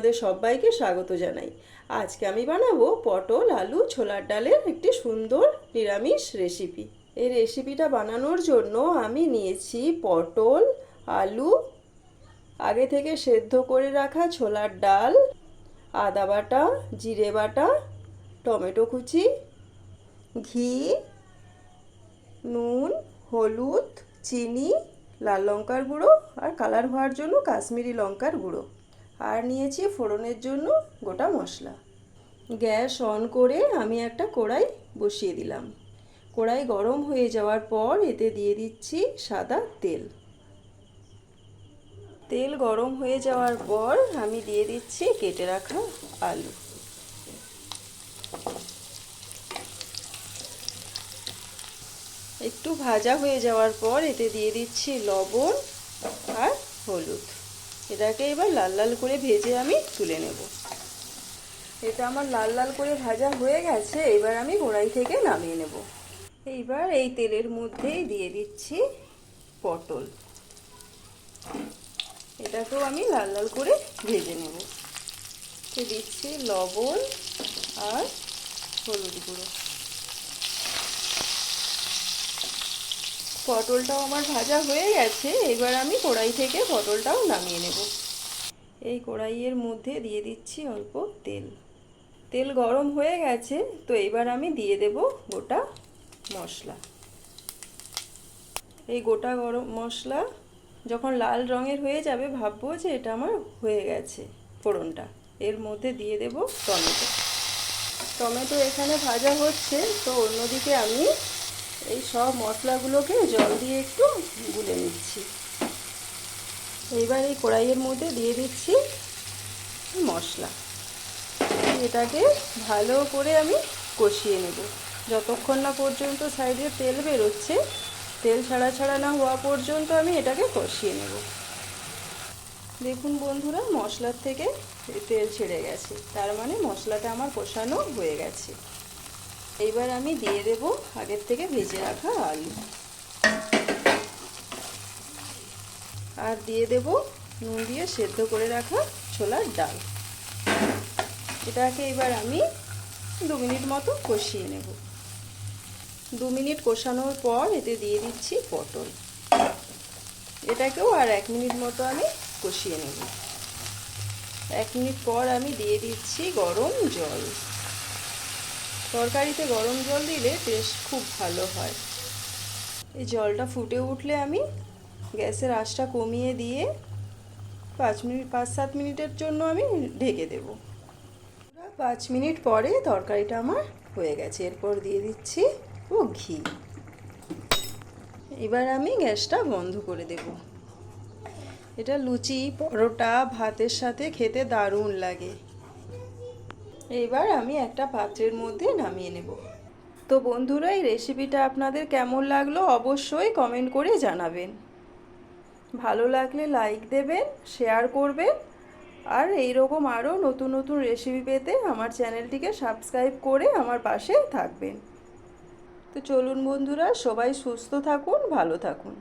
আপনাদের সবাইকে স্বাগত জানাই। আজকে আমি বানাবো পটল, আলু, ছোলার ডালের একটি সুন্দর নিরামিষ রেসিপি এই রেসিপিটা বানানোর জন্য আমি নিয়েছি পটল, আলু, আগে থেকে সেদ্ধ করে রাখা ছোলার ডাল, আদা বাটা, জিরে বাটা, টমেটো কুচি, ঘি, নুন, হলুদ, চিনি, লাল লঙ্কার গুঁড়ো আর কালার হওয়ার জন্য কাশ্মীরি লঙ্কার গুঁড়ো। আর নিয়েছি ফোড়নের জন্য গোটা মশলা। গ্যাস অন করে আমি একটা কড়াই বসিয়ে দিলাম। কড়াই গরম হয়ে যাওয়ার পর এতে দিয়ে দিচ্ছি সাদা তেল। তেল গরম হয়ে যাওয়ার পর আমি দিয়ে দিচ্ছি কেটে রাখা আলু। একটু ভাজা হয়ে যাওয়ার পর এতে দিয়ে দিচ্ছি লবণ আর হলুদ। এটাকে এবার লাল লাল করে ভেজে আমি তুলে নেব। এটা আমার লাল লাল করে ভাজা হয়ে গেছে, এবার আমি কড়াই থেকে নামিয়ে নেব। এইবার এই তেলের মধ্যেই দিয়ে দিচ্ছি পটল। এটাকেও আমি লাল লাল করে ভেজে নেব। দিচ্ছি লবণ আর হলুদ গুঁড়ো। পটলটাও আমার ভাজা হয়ে গেছে, এবার আমি কড়াই থেকে পটলটাও নামিয়ে নেব। এই কড়াইয়ের মধ্যে দিয়ে দিচ্ছি অল্প তেল। তেল গরম হয়ে গেছে, তো এবার আমি দিয়ে দেব গোটা মশলা। এই গোটা গরম মশলা যখন লাল রঙের হয়ে যাবে, ভাববো যে এটা আমার হয়ে গেছে ফোড়নটা। এর মধ্যে দিয়ে দেব টমেটো। টমেটো এখানে ভাজা হচ্ছে, তো অন্যদিকে আমি এই সব মশলাগুলোকে জল দিয়ে একটু গুলে নিচ্ছি। এইবার এই কড়াইয়ের মধ্যে দিয়ে দিচ্ছি মশলা। এটাকে ভালো করে আমি কষিয়ে নেব। যতক্ষণ না পর্যন্ত সাইডে তেল বেরোচ্ছে, তেল ছাড়া ছাড়া না হওয়া পর্যন্ত আমি এটাকে কষিয়ে নেব। দেখুন বন্ধুরা, মশলার থেকে তেল ছেড়ে গেছে। তার মানে মশলাটা আমার কষানো হয়ে গেছে। এইবার আমি দিয়ে দেব আগের থেকে ভেজে রাখা আলু। আর দিয়ে দেব নুন দিয়ে সেদ্ধ করে রাখা ছোলার ডাল। এটাকে এবার আমি দু মিনিট মতো কষিয়ে নেব। দু মিনিট কষানোর পর এতে দিয়ে দিচ্ছি পটল। এটাকেও আর এক মিনিট মতো আমি কষিয়ে নেব। এক মিনিট পর আমি দিয়ে দিচ্ছি গরম জল। তরকারিতে গরম জল দিলে টেস্ট খুব ভালো হয়। এই জলটা ফুটে উঠলে আমি গ্যাসের আঁচটা কমিয়ে দিয়ে পাঁচ মিনিট, পাঁচ সাত মিনিটের জন্য আমি ঢেকে দেব। পাঁচ মিনিট পরে তরকারিটা আমার হয়ে গেছে। এরপর দিয়ে দিচ্ছি ও ঘি। এবার আমি গ্যাসটা বন্ধ করে দেব। এটা লুচি, পরোটা, ভাতের সাথে খেতে দারুণ লাগে। এইবার আমি একটা পাত্রের মধ্যে নামিয়ে নেব। তো বন্ধুরা, এই রেসিপিটা আপনাদের কেমন লাগল অবশ্যই কমেন্ট করে জানাবেন। ভালো লাগলে লাইক দেবেন শেয়ার করবেন, আর এই রকম আরও নতুন নতুন রেসিপি পেতে আমার চ্যানেলটিকে সাবস্ক্রাইব করে আমার পাশে থাকবেন। তো চলুন বন্ধুরা, সবাই সুস্থ থাকুন, ভালো থাকুন।